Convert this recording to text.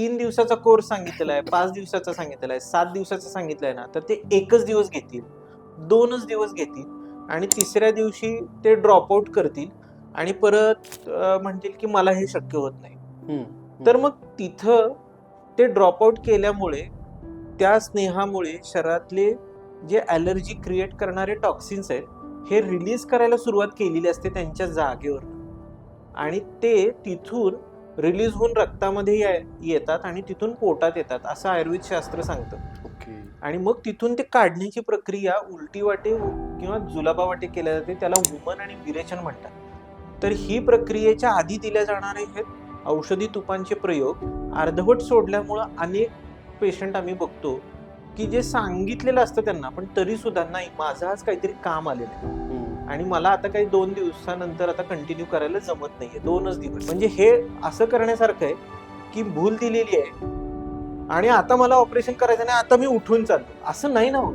तीन दिवसाचा कोर्स सांगितलेला आहे पाच दिवसाचा सांगितलेला आहे सात दिवसाचा सांगितलंय ना तर ते एकच दिवस घेतील दोनच दिवस घेतील आणि तिसऱ्या दिवशी ते ड्रॉपआउट करतील आणि परत म्हणतील की मला हे शक्य होत नाही. तर मग तिथं ते ड्रॉपआउट केल्यामुळे त्या स्नेहामुळे शरीरातले जे ॲलर्जी क्रिएट करणारे टॉक्सिन्स आहेत हे रिलीज करायला सुरुवात केलेली असते त्यांच्या जागेवर आणि ते तिथून रिलीज होऊन रक्तामध्ये ये- येतात आणि तिथून पोटात येतात असं आयुर्वेद शास्त्र सांगतं. ओके. आणि मग तिथून ते काढण्याची प्रक्रिया उलटी वाटे किंवा जुलाबा वाटे केल्या जाते त्याला वुमन आणि विरेचन म्हणतात. तर ही प्रक्रियेच्या आधी दिल्या जाणारे हे औषधी तुपांचे प्रयोग. अर्धवट सोडल्यामुळं अनेक पेशंट आम्ही बघतो की जे सांगितलेलं असतं त्यांना पण तरी सुद्धा नाही. माझं आज काहीतरी काम आलेलं आहे. आणि मला आता काही दोन दिवसानंतर आता कंटिन्यू करायला जमत नाहीये. दोनच दिवस. म्हणजे हे असं करण्यासारखं आहे की भूल दिलेली आहे आणि आता मला ऑपरेशन करायचं नाही आता मी उठून चाललो असं नाही ना होत.